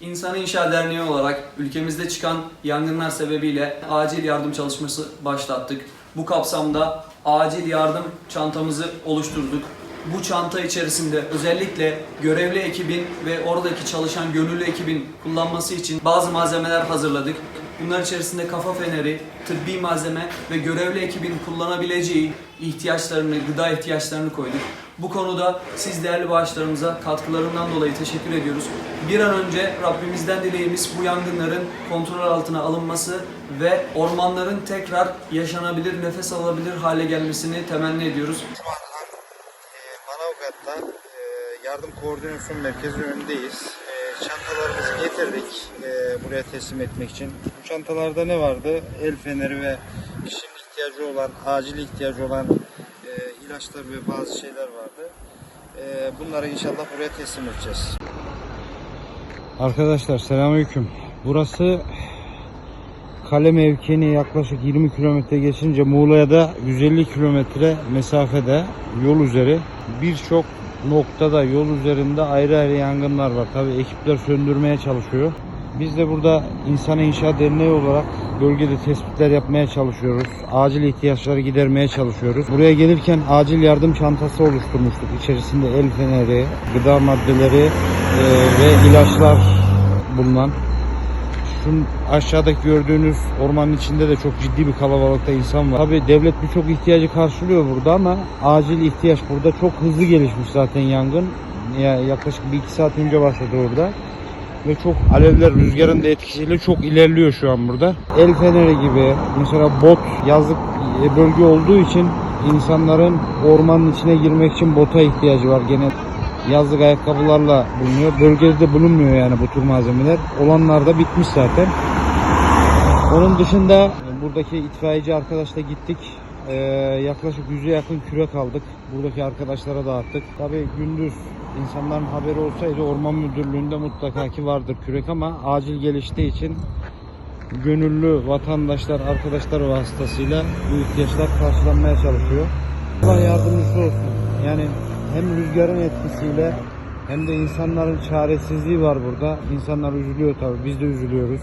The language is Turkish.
İnsan İnşa Derneği olarak ülkemizde çıkan yangınlar sebebiyle acil yardım çalışması başlattık. Bu kapsamda acil yardım çantamızı oluşturduk. Bu çanta içerisinde özellikle görevli ekibin ve oradaki çalışan gönüllü ekibin kullanması için bazı malzemeler hazırladık. Bunlar içerisinde kafa feneri, tıbbi malzeme ve görevli ekibin kullanabileceği ihtiyaçlarını, gıda ihtiyaçlarını koyduk. Bu konuda siz değerli bağışlarımıza katkılarından dolayı teşekkür ediyoruz. Bir an önce Rabbimizden dileğimiz bu yangınların kontrol altına alınması ve ormanların tekrar yaşanabilir, nefes alabilir hale gelmesini temenni ediyoruz. E, Manavgat'ta e, yardım koordinasyon merkezi önündeyiz. Getirdik e, buraya teslim etmek için. Bu çantalarda ne vardı? El feneri ve kişinin ihtiyacı olan, acil ihtiyacı olan e, ilaçlar ve bazı şeyler vardı. E, bunları inşallah buraya teslim edeceğiz. Arkadaşlar selamünaleyküm. Burası kale mevkiine yaklaşık 20 kilometre geçince Muğla'ya da 150 kilometre mesafede yol üzeri birçok noktada yol üzerinde ayrı ayrı yangınlar var. Tabi ekipler söndürmeye çalışıyor. Biz de burada İnsan İnşa Derneği olarak bölgede tespitler yapmaya çalışıyoruz. Acil ihtiyaçları gidermeye çalışıyoruz. Buraya gelirken acil yardım çantası oluşturmuştuk. İçerisinde el feneri, gıda maddeleri e, ve ilaçlar bulunan. Şu aşağıdaki gördüğünüz ormanın içinde de çok ciddi bir kalabalıkta insan var. Tabi devlet birçok ihtiyacı karşılıyor burada ama acil ihtiyaç burada çok hızlı gelişmiş zaten yangın. Ya yaklaşık bir iki saat önce başladı orada ve çok alevler rüzgarın da etkisiyle çok ilerliyor şu an burada. El feneri gibi mesela bot yazlık e, bölge olduğu için insanların ormanın içine girmek için bota ihtiyacı var gene yazlık ayakkabılarla bulunuyor. Bölgede de bulunmuyor yani bu tür malzemeler. Olanlar da bitmiş zaten. Onun dışında buradaki itfaiyeci arkadaşla gittik. Ee, yaklaşık yüze yakın kürek aldık. Buradaki arkadaşlara dağıttık. Tabii gündüz insanların haberi olsaydı orman müdürlüğünde mutlaka ki vardır kürek ama acil geliştiği için gönüllü vatandaşlar, arkadaşlar vasıtasıyla bu ihtiyaçlar karşılanmaya çalışıyor. Allah yardımcısı olsun. Yani hem rüzgarın etkisiyle hem de insanların çaresizliği var burada. İnsanlar üzülüyor tabii. Biz de üzülüyoruz.